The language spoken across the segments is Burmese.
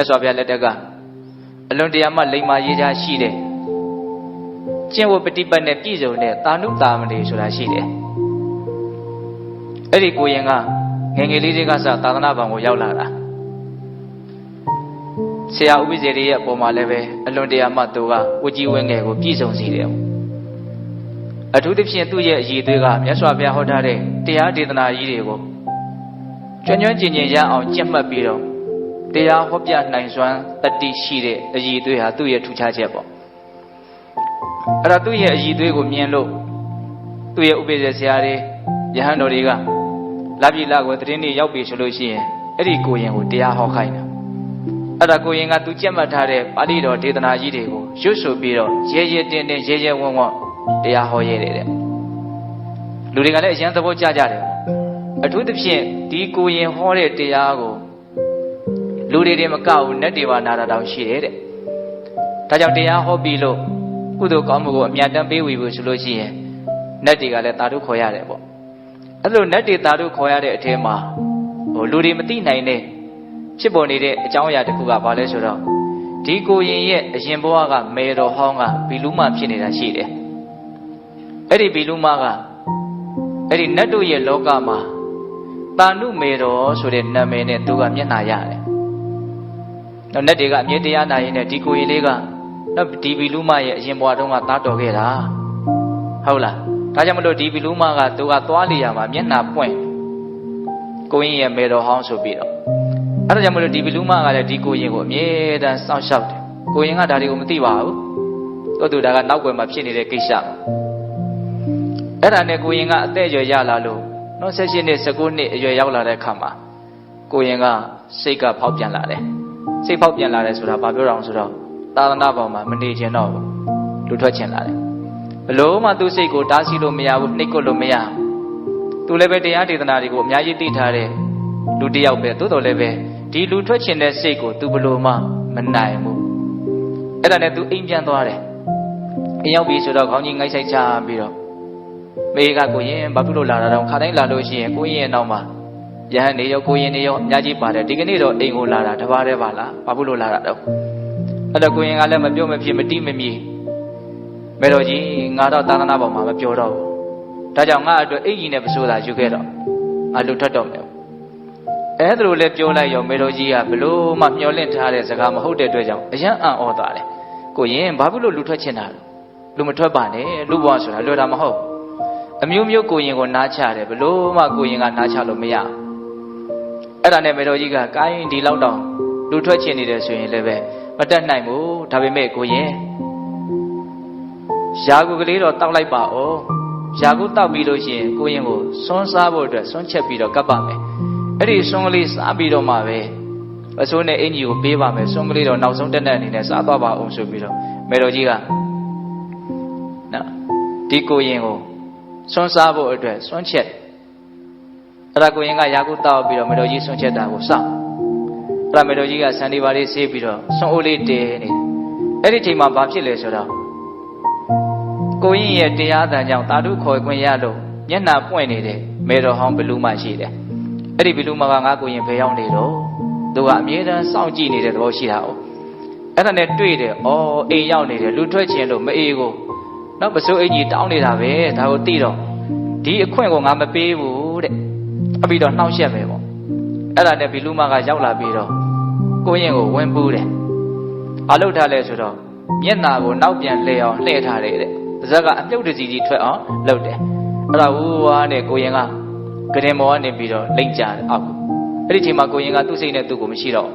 တ်စွာဘုရားလက်ထက်ကအလွန်တရာမှလိမ္မာရေးချရှိတဲ့ကျင့်ဝတ်ပฏิပတ်နဲ့ပြည့်စုံတဲ့တာနုတာမဏေဆိုတာရှိတယ်အဲ့ဒီကိုရင်ကငယ်ငယ်လေးတွေကစသာသနာ့ဘောင်ကိုရောက်လာတာဆရာဥပ္ပဇေရီရဲ့အပေါ်မှာလည်းပဲအလွန်တရာမှသူကဝကြီးဝင်းငယ်ကိုပြည့်စုံစေတယ်အထူးသဖြင့်သူ့ရဲ့အည်သွေးကမြတ်စွာဘုရားဟောထားတဲ့တရားဒေသနာကြီးတွေကိုကျွမ်းကျွမ်းကျင်ကျင်ရအောင်ကြက်မှတ်ပြီးတော့ တရားဟောပြနိုင်စွမ်းတတိရှိတဲ့အည်သွေးဟာသူ့ရဲ့ထူခြားချက်ပေါ့အဲ့ဒါသူ့ရဲ့အည်သွေးကိုမြင်လို့သူ့ရဲ့ဥပ္ပဇေဆရာတွေယဟန်တော်တွေကလာပြီလာကိုသတင်းတွေရောက်ပြီဆိုလို့ရှိရင်အဲ့ဒီကိုရင်ကိုတရားဟောခိုင်းတာအဲ့ဒါကိုရင်ကသူကြက်မှတ်ထားတဲ့ပါဠိတော်ဒေသနာကြီးတွေကိုရွတ်ဆိုပြီးတော့ရဲရဲတင်းတင်းရဲရဲဝံ့ဝံ့တရားဟောရဲတယ်တဲ့လူတွေကလည်းအရင်သဘောကျကြတယ်အထူးသဖြင့်ဒီကိုရင်ဟောတဲ့တရားကို လူတွေတွေမကဘူးနတ်တွေပါနာတာတောင်ရှိတယ်တဲ့ဒါကြောင့်တရားဟောပြီးလို့ကုသိုလ်ကောင်းမှုကိုအမြတ်တမ်းပေးဝေဖို့ဆိုလို့ရှိရင်နတ်တွေကလည်းတာတို့ခေါ်ရတယ်ပေါ့အဲ့လိုနတ်တွေတာတို့ခေါ်ရတဲ့အထဲမှာဟိုလူတွေမသိနိုင်တဲ့ဖြစ်ပေါ်နေတဲ့အကြောင်းအရာတစ်ခုကဘာလဲဆိုတော့ဒီကိုရင်ရဲ့အရင်ဘဝကမေတော်ဟောင်းကဘီလူမဖြစ်နေတာရှိတယ်အဲ့ဒီဘီလူမကအဲ့ဒီနတ်တို့ရဲ့လောကမှာတာနုမေတော်ဆိုတဲ့နာမည်နဲ့သူကမျက်နှာရတယ် တော့နတ်တွေကအမြဲတရားနာရင်နဲ့ဒီကိုရင်လေးကနော်ဒီဘီလူမရဲ့အရင်ဘဝတုန်းကသားတော်ခဲ့တာဟုတ်လားဒါကြောင့်မလို့ဒီဘီလူမကသူကသွားလျာမှာမျက်နှာပွင့်ကိုရင်ရဲ့မေတော်ဟောင်းဆိုပြီးတော့အဲ့ဒါကြောင့်မလို့ဒီဘီလူမကလည်းဒီကိုရင်ကိုအမြဲတမ်းစောင့်ရှောက်တယ်ကိုရင်ကဒါတွေကိုမသိပါဘူးတို့သူဒါကနောက်ွယ်မှာဖြစ်နေတဲ့ကိစ္စအဲ့ဒါနဲ့ကိုရင်ကအသက်အရွယ်ရလာလို့နော်16နှစ်19နှစ်အရွယ်ရောက်လာတဲ့အခါမှာကိုရင်ကစိတ်ကဖောက်ပြန်လာတယ် စိတ်ဖောက်ပြန်လာတယ်ဆိုတာဘာပြောတာလဲဆိုတော့သာသနာ့ဘောင်မှာမနေခြင်းတော့ဘူးလူထွက်ခြင်းလာတယ်ဘလို့မှသူ့စိတ်ကိုတားဆီးလို့မရဘူးနှိပ်ကွပ်လို့မရဘူးသူလည်းပဲတရားဒေသနာတွေကိုအများကြီးသိထားတဲ့လူတစ်ယောက်ပဲသို့တော်လည်းပဲဒီလူထွက်ခြင်းတဲ့စိတ်ကိုသူဘလို့မှမနိုင်ဘူးအဲ့ဒါနဲ့သူအိမ်ပြန်သွားတယ်အိမ်ရောက်ပြီဆိုတော့ခေါင်းကြီးငိုက်ဆိုင်ချပြီးတော့မေကကိုရင်ဘာဖြစ်လို့လာတာတော့ခါတိုင်းလာလို့ရှိရင်ကိုရင်ရဲ့နောက်မှာ ယဟန်နေရောကိုရင်နေရောအများကြီးပါတယ်ဒီကနေ့တော့အိမ်ကိုလာတာတပါးတည်းပါလားဘာဖြစ်လို့လာတာတော့အဲ့တော့ကိုရင်ကလည်းမပြောမဖြစ်မတိမမီမေတော်ကြီးငါတော့သာသနာပေါ်မှာမပြောတော့ဘူးဒါကြောင့်ငါအတွက်အိမ်ကြီးနဲ့ပစိုးတာယူခဲ့တော့ငါလူထွက်တော့မယ်အဲ့ဒါလိုလဲပြောလိုက်ရောမေတော်ကြီးကဘလို့မှမျောလင့်ထားတဲ့စကားမဟုတ်တဲ့အတွက်ကြောင့်အယံအံ့ဩသွားတယ်ကိုရင်ဘာဖြစ်လို့လူထွက်ချင်တာလဲလူမထွက်ပါနဲ့လူဘဝဆိုတာလွယ်တာမဟုတ်အမျိုးမျိုးကိုရင်ကိုနားချတယ်ဘလို့မှကိုရင်ကနားချလို့မရ အဲ့ဒါနဲ့မေတော်ကြီးကကိုင်းဒီလောက်တောင်လူထွက်ချင်နေတယ်ဆိုရင်လည်းပဲမတက်နိုင်ဘူးဒါပေမဲ့ကိုရင်ရာဂုကလေးတော့တောက်လိုက်ပါဦးရာဂုတောက်ပြီးလို့ရှိရင်ကိုရင်ကိုစွန်းစားဖို့အတွက်စွန်းချက်ပြီးတော့ကပ်ပါမယ်အဲ့ဒီစွန်းကလေးစားပြီးတော့မှပဲအစိုးနဲ့အင်ကြီးကိုပေးပါမယ်စွန်းကလေးတော့နောက်ဆုံးတက်တဲ့အနေနဲ့စားသွားပါအောင်ဆိုပြီးတော့မေတော်ကြီးကနော်ဒီကိုရင်ကိုစွန်းစားဖို့အတွက်စွန်းချက် အဲ့ဒါကိုရင်ကရာဂုတောက်ပြီးတော့မေတော်ကြီးစွန်းချက်တာကိုစောင့်အဲ့ဒါမေတော်ကြီးကစံဒီပါလေးဆေးပြီးတော့စွန်းအိုးလေးတဲနေအဲ့ဒီချိန်မှာဘာဖြစ်လဲဆိုတော့ကိုရင်ရဲ့တရားတန်ကြောင့်တာဓုခေါ်ခွင့်ရလို့မျက်နှာပွင့်နေတဲ့မေတော်ဟောင်းဘလူးမရှိတယ်အဲ့ဒီဘလူးမကငါကိုရင်ဖေရောက်နေတော့သူကအမြဲတမ်းစောင့်ကြည့်နေတဲ့သဘောရှိတာ哦အဲ့ဒါနဲ့တွေ့တယ်ဩအိမ်ရောက်နေတယ်လူထွက်ခြင်းလို့မအေးကိုနောက်ပစိုးအင်ကြီးတောင်းနေတာပဲဒါကိုသိတော့ဒီအခွင့်ကိုငါမပေးဘူးတဲ့အ ပြီးတော့နှောက်ရက်ပဲပေါ့အဲ့ဒါနဲ့ဘီလူမကရောက်လာပြီးတော့ကိုရင်ကိုဝင်ပူးတယ်ဘာလုပ်ထားလဲဆိုတော့မျက်နာကိုနောက်ပြန်လှည့်အောင်လှည့်ထားတယ်တဲ့ပါဇက်ကအမြုပ်တစီကြီးထွက်အောင်လုပ်တယ်အဲ့ဒါဝူဝါနဲ့ကိုရင်ကကရင်မောကနေပြီးတော့လိမ့်ကြတယ်အောက်အဲ့ဒီချိန်မှာကိုရင်ကသူ့စိတ်နဲ့သူ့ကိုမရှိတော့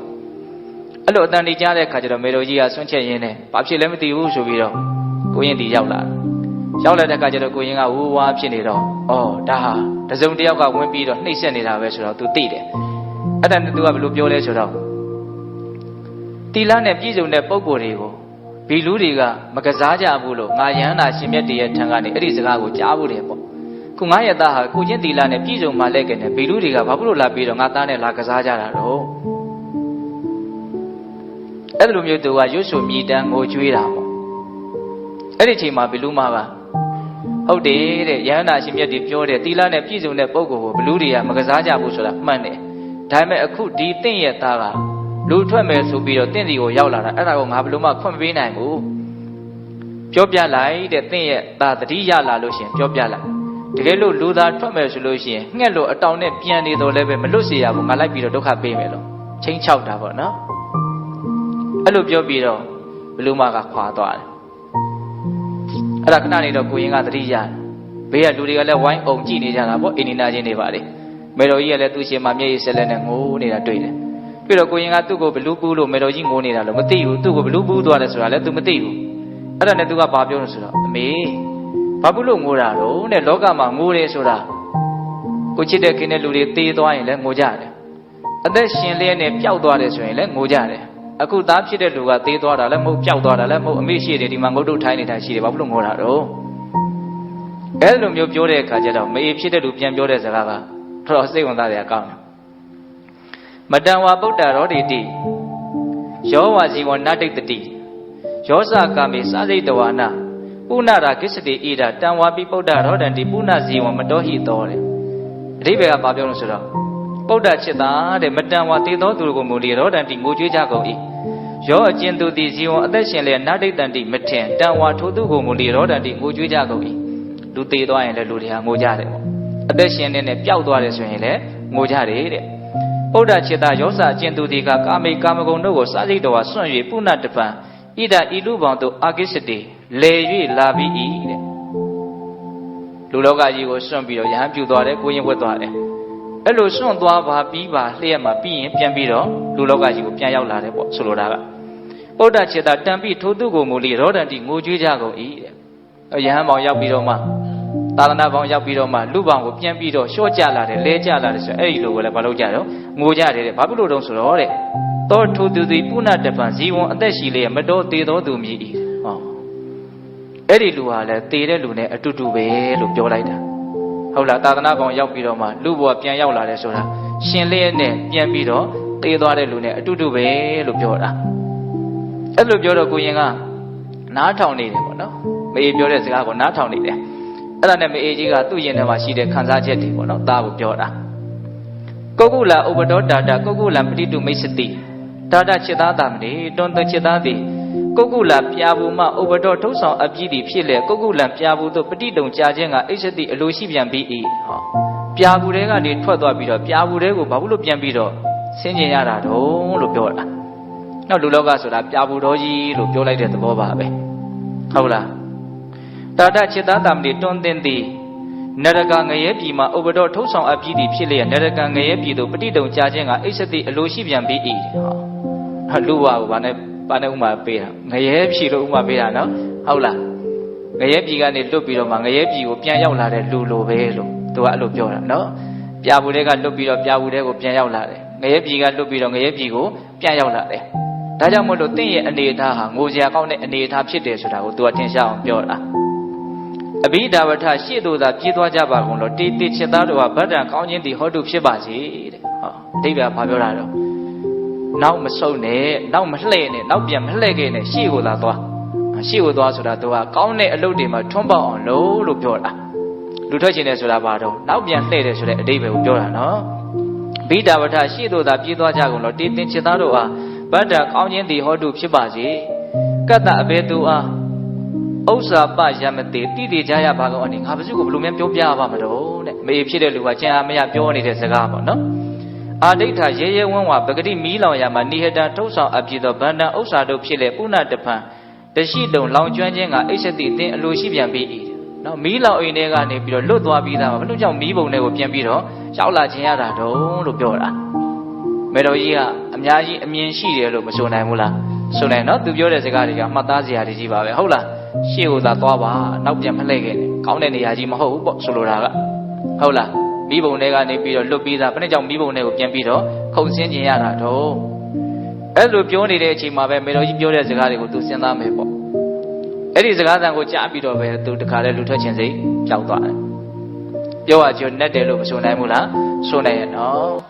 အဲ့လိုအတန်တီကြားတဲ့ခါကျတော့မေတော်ကြီးကဆွန့်ချက်ရင်းနဲ့ဘာဖြစ်လဲမသိဘူးဆိုပြီးတော့ကိုရင်ဒီရောက်လာ ရောက်လာတဲ့ခါကျတော့ကိုရင်ကဝူဝါဖြစ်နေတော့ဩဒါဟာတစုံတစ်ယောက်ကဝင်ပြီးတော့နှိပ်စက်နေတာပဲဆိုတော့ तू သိတယ်အဲ့ဒါနဲ့ तू ကဘယ်လိုပြောလဲဆိုတော့တီလာနဲ့ပြည်စုံတဲ့ပုံကိုယ်တွေကိုဘီလူတွေကမကစားကြဘူးလို့ငါယဟန္တာရှင်မြတ်တည်းရဲ့ထံကနေအဲ့ဒီစကားကိုကြားဘူးတယ်ပေါ့ခုငါရဲ့သားဟာကိုချင်းတီလာနဲ့ပြည်စုံမှလဲကနေဘီလူတွေကဘာဖြစ်လို့လာပြီးတော့ငါသားနဲ့လာကစားကြတာတော့အဲ့လိုမျိုးသူကရွတ်ဆိုမြည်တမ်းငိုကြွေးတာပေါ့ အဲ့ဒီချိန်မှာဘီလူမကဟုတ်တယ်တဲ့ယဟန္တာရှင်မြတ်ဒီပြောတယ်တီလာနဲ့ပြည်စုံတဲ့ပုံကိုဘလူတွေကမကစားကြဘူးဆိုတာမှန်တယ်ဒါပေမဲ့အခုဒီတင့်ရဲ့သားကလူထွက်မယ်ဆိုပြီးတော့တင့်စီကိုရောက်လာတာအဲ့ဒါကိုငါဘယ်လိုမှခွင့်မပေးနိုင်ဘူးပြောပြလိုက်တဲ့တင့်ရဲ့ဒါတတိရလာလို့ရှရင်ပြောပြလိုက်တကယ်လို့လူသားထွက်မယ်ဆိုလို့ရှိရင်ငှက်လို့အတောင်နဲ့ပြန်နေတော့လည်းပဲမလွတ်စေရဘူးငါလိုက်ပြီးတော့ဒုက္ခပေးမယ်လို့ချင်းချောက်တာပေါ့နော်အဲ့လိုပြောပြီးတော့ဘလူမကခွာသွားတယ် အဲ့ဒါခဏနေတော့ကိုရင်ကသတိရတယ်ဘေးကလူတွေကလည်းဝိုင်းအောင်ကြည့်နေကြတာပေါ့အင်းနီနာချင်းတွေပါလေမေတော်ကြီးကလည်းသူ့ရှင်မမျက်ရည်ဆက်လက်နဲ့ငိုးနေတာတွေ့တယ်ပြီးတော့ကိုရင်ကသူ့ကိုဘလူးပူးလို့မေတော်ကြီးငိုးနေတာလို့မသိဘူးသူ့ကိုဘလူးပူးသွားတယ်ဆိုတာလည်းသူမသိဘူးအဲ့ဒါနဲ့သူကဘာပြောလို့ဆိုတော့အမေဘာဖြစ်လို့ငိုတာတော့တဲ့လောကမှာငိုတယ်ဆိုတာကိုချစ်တဲ့ခင်တဲ့လူတွေတေးသွားရင်လည်းငိုကြတယ်အသက်ရှင်လျက်နဲ့ပျောက်သွားတယ်ဆိုရင်လည်းငိုကြတယ် အခုသားဖြစ်တဲ့လူကသေးသွားတာလည်းမဟုတ်ပျောက်သွားတာလည်းမဟုတ်အမေရှိတယ်ဒီမှာငုတ်တုတ်ထိုင်းနေတာရှိတယ်ဘာဖြစ်လို့ငိုတာတော့အဲ့လိုမျိုးပြောတဲ့အခါကျတော့မေဖြစ်တဲ့လူပြန်ပြောတဲ့စကားကတော့စိတ်ဝင်စားတယ်အကောင်းတယ်မတံဝါဗုဒ္ဓရောတိတိယောဝါဇီဝနာတိတတိယောဇကာမေစာစိတ်တဝါနာပုဏ္ဏရာကိစ္စတိဣဒတံဝါပိဗုဒ္ဓရောတံတိပုဏ္ဏဇီဝမတောဟိတောတဲ့အဓိပ္ပာယ်ကဘာပြောလို့ဆိုတော့ ပုဒ္ဒချစ်တာတဲ့မတန်ဝါတေသောသူကိုမူလီရောတန်တိငိုကြွေးကြကုန်၏ရောအကျဉ်သူသည်ဇီဝံအသက်ရှင်လျက်နတ်ဒိတ်တန်တိမထင်တန်ဝါထိုသူကိုမူလီရောတန်တိငိုကြွေးကြကုန်၏လူသေးသွားရင်လည်းလူတွေဟာငိုကြတယ်ပေါ့အသက်ရှင်နေနဲ့ပျောက်သွားတယ်ဆိုရင်လည်းငိုကြတယ်တဲ့ပုဒ္ဒချစ်တာရောစာအကျဉ်သူသည်ကကာမိကာမဂုဏ်တို့ကိုစသိတော်ဟာစွန့်၍ပုဏ္ဏတပံဣဒဤလူပေါင်းတို့အာကိစ္စတိလေ၍လာပြီ၏တဲ့လူလောကကြီးကိုစွန့်ပြီးတော့ရဟန်းပြူသွားတယ်ကိုရင်ဝတ်သွားတယ် အဲ့လိုစွန့်သွားပါပြီးပါလျှက်မှာပြီးရင်ပြန်ပြီးတော့လူလောကကြီးကိုပြန်ရောက်လာတယ်ပေါ့ဆိုလိုတာကဗုဒ္ဓခြေတာတန်ပြီးထိုသူကိုမူလီရောဒန်တိငိုကြွေးကြကုန်၏တဲ့ယဟန်ပေါင်ရောက်ပြီးတော့မှသာသနာပေါင်ရောက်ပြီးတော့မှလူပေါင်ကိုပြန်ပြီးတော့လျှော့ကြလာတယ်လဲကြလာတယ်ဆိုအဲ့ဒီလိုကိုလည်းမလုပ်ကြတော့ငိုကြတယ်တဲ့ဘာဖြစ်လို့တုံးဆိုတော့တဲ့သောထိုသူသည်ပုဏ္ဏတပံဇီဝံအသက်ရှိလျက်မတော်သေးသောသူမြည်၏ဟောအဲ့ဒီလူဟာလည်းသေတဲ့လူနဲ့အတူတူပဲလို့ပြောလိုက်တာ ဟုတ်လားသာသနာကောင်ရောက်ပြီးတော့မှလူဘဝပြန်ရောက်လာတယ်ဆိုတာရှင်လေးနဲ့ပြန်ပြီးတော့တေးသွားတဲ့လူနဲ့အတူတူပဲလို့ပြောတာအဲ့လိုပြောတော့ကိုရင်ကနားထောင်နေတယ်ပေါ့နော်မေအေးပြောတဲ့စကားကိုနားထောင်နေတယ်အဲ့ဒါနဲ့မေအေးကြီးကသူ့ရင်ထဲမှာရှိတဲ့ခံစားချက်တွေပေါ့နော်သားကိုပြောတာကုကုလာဥပဒောတာတာကုကုလာပတိတုမိတ်စတိတာတာခြေသားတာမတိတွန်တခြေသားသည် ကုက္ကုလပြာဘူးမှဥပတော်ထုတ်ဆောင်အပြည့်သည်ဖြစ်လေကုက္ကုလပြာဘူးတို့ပဋိတုံကြာခြင်းကအိစတိအလိုရှိပြန်ပြီး၏ဟောပြာဘူးတွေကနေထွက်သွားပြီးတော့ပြာဘူးတွေကိုဘာလို့ပြန်ပြီးတော့ဆင်းကျင်ရတာတုံးလို့ပြောတာနောက်လူလောကဆိုတာပြာဘူးတော်ကြီးလို့ပြောလိုက်တဲ့သဘောပါပဲဟုတ်လားတာတจิตသားတမတိတွန်းတင်သည်နရကငရဲပြည်မှာဥပတော်ထုတ်ဆောင်အပြည့်သည်ဖြစ်လေနရကငရဲပြည်တို့ပဋိတုံကြာခြင်းကအိစတိအလိုရှိပြန်ပြီး၏ဟောလူဝါကိုဗာနဲ့ ပါနဲ့ဥမာပေးတာငရဲဖြီလို့ဥမာပေးတာနော်ဟုတ်လားငရဲဖြီကနေလွတ်ပြီးတော့မှငရဲဖြီကိုပြန်ရောက်လာတဲ့လူလိုပဲလို့သူကအဲ့လိုပြောတာနော်ပြာဘူးတွေကလွတ်ပြီးတော့ပြာဘူးတွေကိုပြန်ရောက်လာတယ်ငရဲဖြီကလွတ်ပြီးတော့ငရဲဖြီကိုပြန်ရောက်လာတယ်ဒါကြောင့်မို့လို့တင့်ရဲ့အနေအထားဟာငိုစရာကောင်းတဲ့အနေအထားဖြစ်တယ်ဆိုတာကိုသူကထင်ရှားအောင်ပြောတာအဘိဓါဝထရှေ့သို့သာပြေးသွားကြပါကုန်လို့တေတေချက်သားတို့ဟာဗဒ္ဒံကောင်းခြင်းတည်ဟောတုဖြစ်ပါစေတဲ့ဟောအဓိပ္ပာယ်ဘာပြောတာတော့ နောက်မဆုပ်နဲ့နောက်မလှဲ့နဲ့နောက်ပြန်မလှဲ့ခဲ့နဲ့ရှေ့ကိုသာသွားရှေ့ကိုသွားဆိုတာသူကကောင်းတဲ့အလုပ်တွေမှာထွန်းပေါက်အောင်လုပ်လို့ပြောတာလူထွက်ခြင်းနဲ့ဆိုတာဘာတော့နောက်ပြန်လှဲ့တယ်ဆိုတဲ့အဓိပ္ပာယ်ကိုပြောတာနော်ဘိဒာဝထရှေ့သို့သာပြေးသွားကြကုန်လို့တေတင်ချစ်သားတို့ဟာဗဒ္ဒကောင်းခြင်းတည်ဟောတုဖြစ်ပါစေကတ္တအဘေသူအားဥစ္စာပယမတိတိတိကြရပါကောအနေငါဘယ်သူကိုဘယ်လိုများပြောပြပါမလို့တဲ့မေဖြစ်တဲ့လူကကျန်အားမရပြောနေတဲ့စကားပေါ့နော် အာဒိဋ္ဌရဲရဲဝန်းဝါပဂတိမီးလောင်ရမှာနိဟတထုတ်ဆောင်အပြည့်သောဗန္တံဥစ္စာတို့ဖြစ်လေပုဏ္ဏတပံတရှိတုံလောင်ကျွမ်းခြင်းကအိစတိတင်အလိုရှိပြန်ပြီး၏နော်မီးလောင်အိမ်ထဲကနေပြီးတော့လွတ်သွားပြီးသားဘယ်လိုကြောင့်မီးပုံတွေကိုပြန်ပြီးတော့ရောက်လာခြင်းရတာတုံးလို့ပြောတာမေတော်ကြီးကအများကြီးအမြင်ရှိတယ်လို့မဆိုနိုင်ဘူးလားဆိုနိုင်နော်သူပြောတဲ့စကားတွေကမှတ်သားစရာတွေကြီးပါပဲဟုတ်လားရှေ့ကိုသာသွားပါနောက်ပြန်မလှည့်ခဲ့နဲ့ကောင်းတဲ့နေရာကြီးမဟုတ်ဘူးပေါ့ဆိုလိုတာကဟုတ်လား မိဘုံတွေကနေပြီးတော့လွတ်ပြီးသားဘယ်နဲ့ကြောင့်မိဘုံတွေကိုပြန်ပြီးတော့ခုံဆင်းခြင်းရတာတော့အဲ့လိုပြောနေတဲ့အချိန်မှာပဲမေတော်ကြီးပြောတဲ့စကားတွေကိုသူစဉ်းစားမယ်ပေါ့အဲ့ဒီစကားသံကိုကြားပြီးတော့ပဲသူတခါလဲလူထွက်ခြင်းစိတ်ကြောက်သွားတယ်ပြောရကြနဲ့တယ်လို့မဆိုနိုင်ဘူးလားဆိုနိုင်ရဲ့နော်